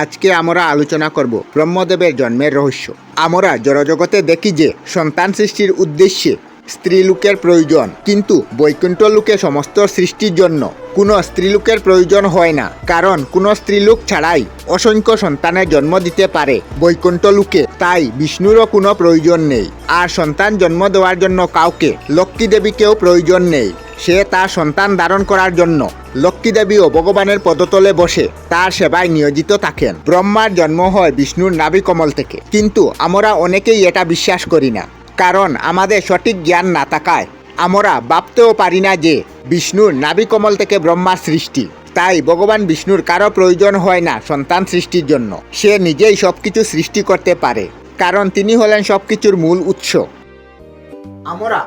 আজকে আমরা আলোচনা করব ব্রহ্মদেবের জন্মের রহস্য। আমরা জড়জগতে দেখি যে সন্তান সৃষ্টির উদ্দেশ্যে স্ত্রীলোকের প্রয়োজন, কিন্তু বৈকুণ্ঠ লোকে সমস্ত সৃষ্টির জন্য কোনো স্ত্রীলোকের প্রয়োজন হয় না, কারণ কোনো স্ত্রীলোক ছাড়াই অসংখ্য সন্তানের জন্ম দিতে পারে। বৈকুণ্ঠ লোকে তাই বিষ্ণুরও কোনো প্রয়োজন নেই, আর সন্তান জন্ম দেওয়ার জন্য কাউকে লক্ষ্মী দেবীকেও প্রয়োজন নেই। সে তার সন্তান ধারণ করার জন্য লক্ষ্মী ও ভগবানের পদতলে বসে তার সেবায় নিয়োজিত থাকেন। ব্রহ্মার জন্ম হয় বিষ্ণুর নাভি কমল থেকে। কিন্তু আমরা অনেকেই এটা বিশ্বাস করি না। কারণ আমাদের সঠিক জ্ঞান না থাকায় আমরা ভাবতেও পারি না যে বিষ্ণুর নাভি কমল থেকে ব্রহ্মার সৃষ্টি। তাই ভগবান বিষ্ণুর কারও প্রয়োজন হয় না সন্তান সৃষ্টির জন্য। সে নিজেই সবকিছু সৃষ্টি করতে পারে। কারণ তিনি হলেন সবকিছুর মূল উৎস। আমরা